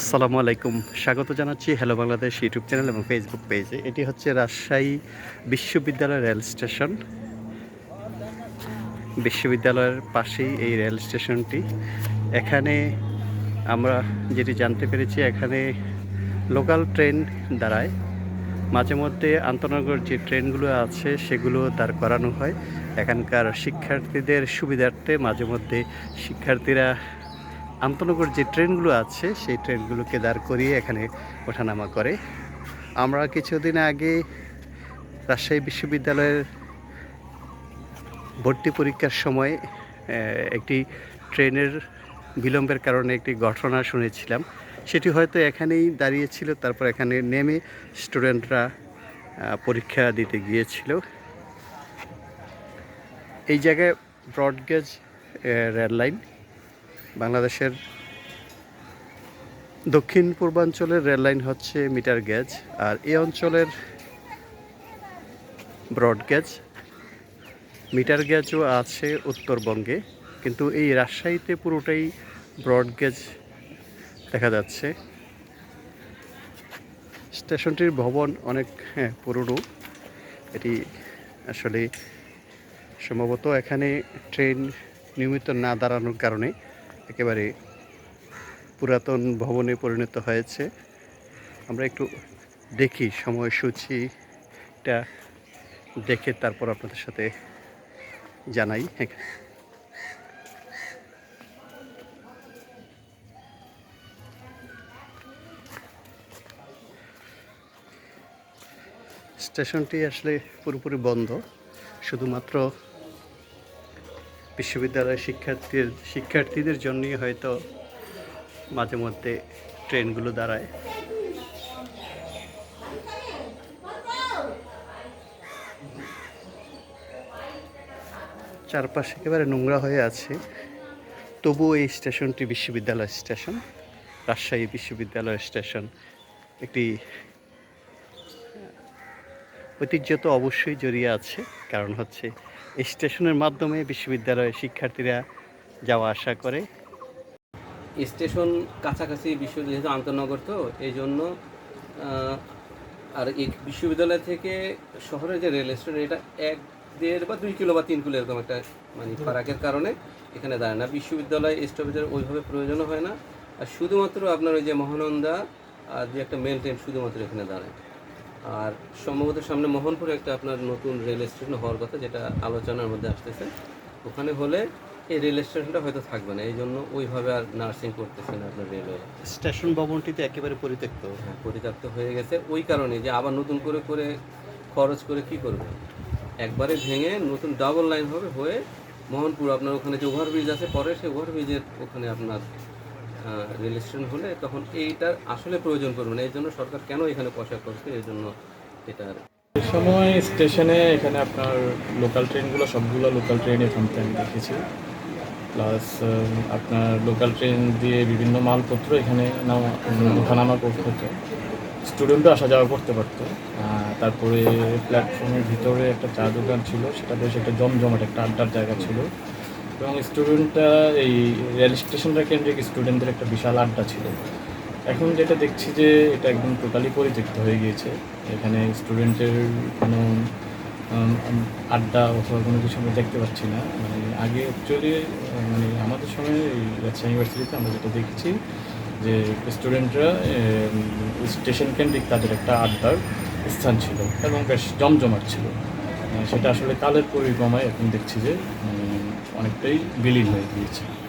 আসসালামু আলাইকুম। স্বাগত জানাচ্ছি হ্যালো বাংলাদেশ ইউটিউব চ্যানেল এবং ফেসবুক পেজে এটি হচ্ছে রাজশাহী বিশ্ববিদ্যালয় রেল স্টেশন। বিশ্ববিদ্যালয়ের পাশেই এই রেল স্টেশনটি। এখানে আমরা যেটি জানতে পেরেছি, এখানে লোকাল ট্রেন দাঁড়ায়। মাঝে মধ্যে আন্তনগর যে ট্রেনগুলো আছে, সেগুলো দাঁড় করানো হয়। এখানকার শিক্ষার্থীদের সুবিধার্থে মাঝে মধ্যে শিক্ষার্থীরা আন্তনগর যে ট্রেনগুলো আছে, সেই ট্রেনগুলোকে দাঁড় করিয়ে এখানে ওঠানামা করে। আমরা কিছুদিন আগে রাজশাহী বিশ্ববিদ্যালয়ের ভর্তি পরীক্ষার সময় একটি ট্রেনের বিলম্বের কারণে একটি ঘটনা শুনেছিলাম। সেটি হয়তো এখানেই দাঁড়িয়েছিল, তারপর এখানে নেমে স্টুডেন্টরা পরীক্ষা দিতে গিয়েছিল। এই জায়গায় ব্রডগেজ রেল লাইন বাংলাদেশের দক্ষিণ পূর্বাঞ্চলের রেল লাইন হচ্ছে মিটার গেজ, আর এই অঞ্চলের ব্রড গেজ, মিটার গেজও আছে উত্তরবঙ্গে, কিন্তু এই রাজশাহীতে পুরোটাই ব্রড গেজ দেখা যাচ্ছে। স্টেশনটির ভবন অনেক হ্যাঁ পুরনো। এটি আসলে সম্ভবত এখানে ট্রেন নিয়মিত না দাঁড়ানোর কারণে একেবারে পুরাতন ভবনে পরিণত হয়েছে। আমরা একটু দেখি সময়সূচিটা দেখে তারপর আপনাদের সাথে জানাই। হ্যাঁ স্টেশনটি আসলে পুরোপুরি বন্ধ, শুধুমাত্র বিশ্ববিদ্যালয়ের শিক্ষার্থীর শিক্ষার্থীদের জন্যই হয়তো মাঝে মধ্যে ট্রেনগুলো দাঁড়ায়। চারপাশে একেবারে নোংরা হয়ে আছে। তবুও এই স্টেশনটি বিশ্ববিদ্যালয় স্টেশন, রাজশাহী বিশ্ববিদ্যালয় স্টেশন, একটি ঐতিহ্য তো অবশ্যই জড়িয়ে আছে, কারণ হচ্ছে স্টেশনের মাধ্যমে বিশ্ববিদ্যালয়ের শিক্ষার্থীরা যাওয়া আসা করে। স্টেশন কাছাকাছি বিশ্ববিদ্যালয়, যেহেতু আন্তনগর তো, এই জন্য আর এই বিশ্ববিদ্যালয় থেকে শহরের যে রেল স্টেশন, এটা এক দেড় বা দুই কিলো বা তিন কিলো এরকম একটা মানে ফারাকের কারণে এখানে দাঁড়ায় না। বিশ্ববিদ্যালয় স্টপেজের ওইভাবে প্রয়োজনও হয় না। আর শুধুমাত্র আপনার ওই যে মহানন্দা, আর যে একটা মেন ট্রেন শুধুমাত্র এখানে দাঁড়ায়। আর সম্ভবত সামনে মোহনপুরে একটা আপনার নতুন রেল স্টেশন হওয়ার কথা যেটা আলোচনার মধ্যে আসতেছে। ওখানে হলে এই রেল স্টেশনটা হয়তো থাকবে না এই জন্য ওইভাবে আর নার্সিং করতেছে না আপনার রেলওয়ে। স্টেশন ভবনটিতে একেবারে পরিত্যক্ত। হ্যাঁ পরিত্যক্ত হয়ে গেছে। ওই কারণে যে আবার নতুন করে করে খরচ করে কি করবে? একবারে ভেঙে নতুন ডাবল লাইন হবে হয়ে মোহনপুর আপনার ওখানে যে ওভারব্রিজ আছে পরে সেই ওভারব্রিজের ওখানে আপনার রেল স্টেশন হলে তখন এইটার আসলে প্রয়োজন পড়বে না। এই জন্য সরকার কেন এখানে পয়সা করছে? এই জন্য এটা আর এই সময় স্টেশনে এখানে আপনার লোকাল ট্রেনগুলো সবগুলো লোকাল ট্রেনে থামতে আমি দেখেছি। প্লাস আপনার লোকাল ট্রেন দিয়ে বিভিন্ন মালপত্র এখানে নামা করতে হতো। স্টুডেন্টও আসা যাওয়া করতে পারতো। তারপরে প্ল্যাটফর্মের ভিতরে একটা চা দোকান ছিল সেটা বেশ একটা জমজমাট একটা আড্ডার জায়গা ছিল। এবং স্টুডেন্টরা এই রেল স্টেশনটা কেন্দ্রিক স্টুডেন্টদের একটা বিশাল আড্ডা ছিল। এখন যেটা দেখছি যে এটা একদম টোটালি পরিত্যক্ত হয়ে গিয়েছে। এখানে স্টুডেন্টের কোনো আড্ডা অথবা কোনো কিছু আমরা দেখতে পাচ্ছি না। মানে আগে অ্যাকচুয়ালি মানে আমাদের সময় এই রাজশাহী ইউনিভার্সিটিতে আমরা যেটা দেখেছি যে স্টুডেন্টরা স্টেশন কেন্দ্রিক তাদের একটা আড্ডার স্থান ছিল এবং বেশ জমজমাট ছিল। সেটা আসলে কালের পরিক্রমায় এখন দেখছি যে উম, অনেকটাই বিলীন হয়ে গিয়েছে।